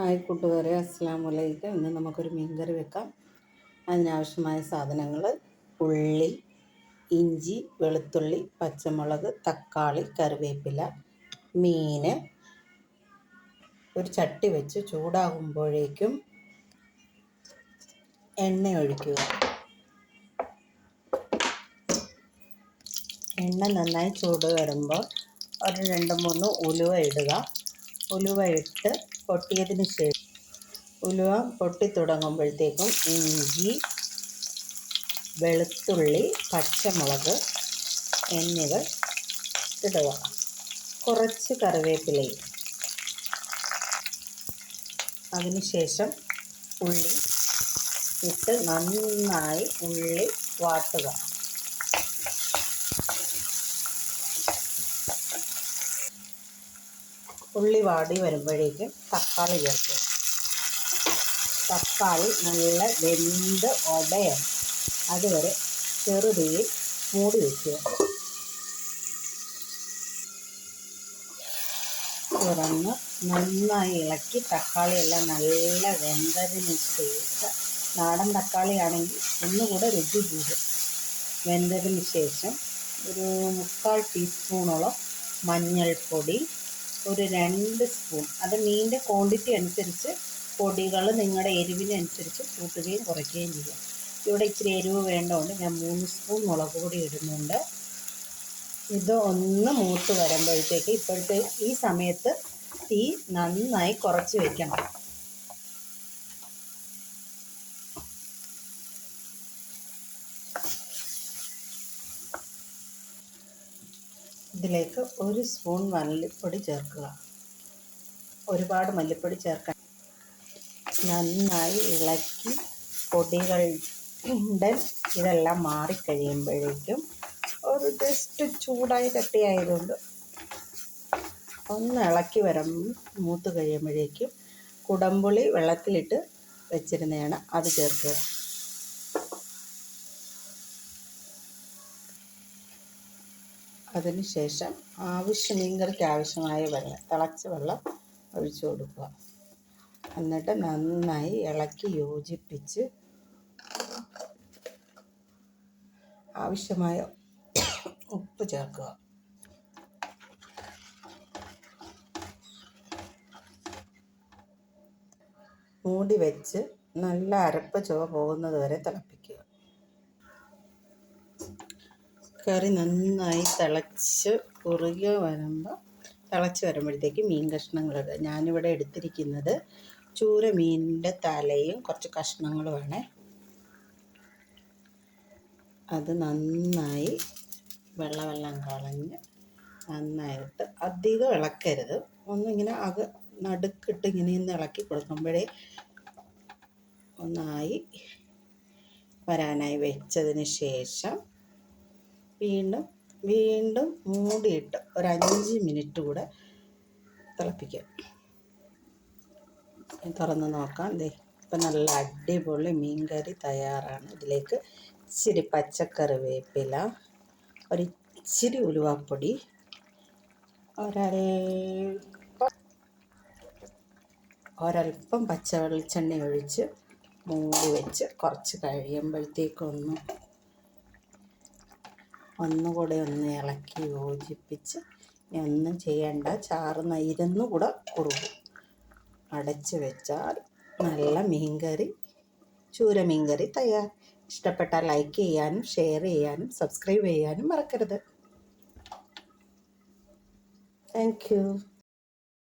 Hi കൂട്ടുകാരെ അസ്സാം വലൈക്കും ഇന്ന് നമുക്കൊരു മീൻകറി വെക്കാം. അതിനാവശ്യമായ സാധനങ്ങൾ ഉള്ളി ഇഞ്ചി വെളുത്തുള്ളി പച്ചമുളക് തക്കാളി കറിവേപ്പില മീൻ. ഒരു ചട്ടി വെച്ച് ചൂടാകുമ്പോഴേക്കും എണ്ണ ഒഴിക്കുക. എണ്ണ നന്നായി ചൂട് വരുമ്പോൾ ഒരു രണ്ട് മൂന്ന് ഉലുവ ഇടുക. ഉലുവ ഇട്ട് പൊട്ടിയതിന് ശേഷം ഉലുവ പൊട്ടി തുടങ്ങുമ്പോഴത്തേക്കും ഇഞ്ചി വെളുത്തുള്ളി പച്ചമുളക് എന്നിവ ഇടുക. കുറച്ച് കറിവേപ്പിലയും. അതിനുശേഷം ഉള്ളി ഇട്ട് നന്നായി ഉള്ളി വാട്ടുക. ഉള്ളി വാടി വരുമ്പോഴേക്കും തക്കാളി ചേർക്കുക. തക്കാളി നല്ല വെന്ത് ഒടയാണ്. അതുവരെ ചെറുതീയിൽ മൂടി വയ്ക്കുക തുറന്ന് നന്നായി ഇളക്കി തക്കാളിയെല്ലാം നല്ല വെന്തതിന് ശേഷം നാടൻ തക്കാളിയാണെങ്കിൽ ഒന്നുകൂടെ രുചി കൂടും. വെന്തതിന് ശേഷം ഒരു മുക്കാൽ ടീസ്പൂണോളം മഞ്ഞൾപ്പൊടി ഒരു രണ്ട് സ്പൂൺ. അത് മീനിന്റെ ക്വാണ്ടിറ്റി അനുസരിച്ച് പൊടികൾ നിങ്ങളുടെ എരിവിനനുസരിച്ച് കൂട്ടുകയും കുറയ്ക്കുകയും ചെയ്യാം. ഇവിടെ ഇച്ചിരി എരിവ് വേണ്ടതുകൊണ്ട് ഞാൻ മൂന്ന് സ്പൂൺ മുളക് പൊടി ഇടുന്നുണ്ട്. ഇത് ഒന്ന് മൂത്ത് വരുമ്പോഴത്തേക്ക് ഇപ്പോഴത്തെ ഈ സമയത്ത് തീ നന്നായി കുറച്ച് വയ്ക്കണം ഇതിലേക്ക് ഒരു സ്പൂൺ മല്ലിപ്പൊടി ചേർക്കുക. ഒരുപാട് മല്ലിപ്പൊടി ചേർക്കാൻ നന്നായി ഇളക്കി പൊടികളുടെ ഇതെല്ലാം മാറിക്കഴിയുമ്പോഴേക്കും ഒരു ജസ്റ്റ് ചൂടായി കട്ടിയായതുകൊണ്ട് ഒന്ന് ഇളക്കി വരും മൂത്ത് കഴിയുമ്പോഴേക്കും കുടംപുളി വെള്ളത്തിലിട്ട് വെച്ചിരുന്നതാണ് അത് ചേർക്കുക. അതിനുശേഷം ആവശ്യം മീൻകറിക്ക് ആവശ്യമായ വെള്ളം തിളച്ച വെള്ളം ഒഴിച്ചു കൊടുക്കുക. എന്നിട്ട് നന്നായി ഇളക്കി യോജിപ്പിച്ച് ആവശ്യമായ ഉപ്പ് ചേർക്കുക. മൂടി വെച്ച് നല്ല അരപ്പ് ചുവ പോകുന്നത് വരെ തിളപ്പിക്കുക. കറി നന്നായി തിളച്ച് കുറുകി വരുമ്പോൾ തിളച്ച് വരുമ്പോഴത്തേക്ക് മീൻ കഷ്ണങ്ങളിടുക ഞാനിവിടെ എടുത്തിരിക്കുന്നത് ചൂര മീനിന്റെ തലയും കുറച്ച് കഷ്ണങ്ങളുമാണ് അത് നന്നായി വെള്ളമെല്ലാം കളഞ്ഞ് നന്നായിട്ട് അധികം ഇളക്കരുത്. ഒന്നിങ്ങനെ അക നടുക്കിട്ട് ഇങ്ങനെ ഒന്ന് ഇളക്കി കൊടുക്കുമ്പോഴേ ഒന്നായി വരാനായി വെച്ചതിന് ശേഷം വീണ്ടും വീണ്ടും മൂടിയിട്ട് ഒരു അഞ്ച് മിനിറ്റ് കൂടെ തിളപ്പിക്കുക തുറന്ന് നോക്കാം. ദേ ഇപ്പം നല്ല അടിപൊളി മീൻകറി തയ്യാറാണ്. ഇതിലേക്ക് ഇച്ചിരി പച്ചക്കറി വേപ്പില ഒരു ഇച്ചിരി ഉലുവാപ്പൊടി ഒരൽപ്പം ഒരൽപ്പം പച്ച വെളിച്ചെണ്ണ ഒഴിച്ച് മൂടി വെച്ച് കുറച്ച് കഴിയുമ്പോഴത്തേക്കൊന്ന് ഒന്നുകൂടെ ഒന്ന് ഇളക്കി യോജിപ്പിച്ച് ഒന്നും ചെയ്യണ്ട. ചാറ് ഇരുന്നു കൂടെ കൊടുക്കും അടച്ച് വെച്ചാൽ നല്ല മീൻകറി ചൂര മീൻകറി തയ്യാർ ഇഷ്ടപ്പെട്ടാൽ ലൈക്ക് ചെയ്യാനും ഷെയർ ചെയ്യാനും സബ്സ്ക്രൈബ് ചെയ്യാനും മറക്കരുത്. താങ്ക്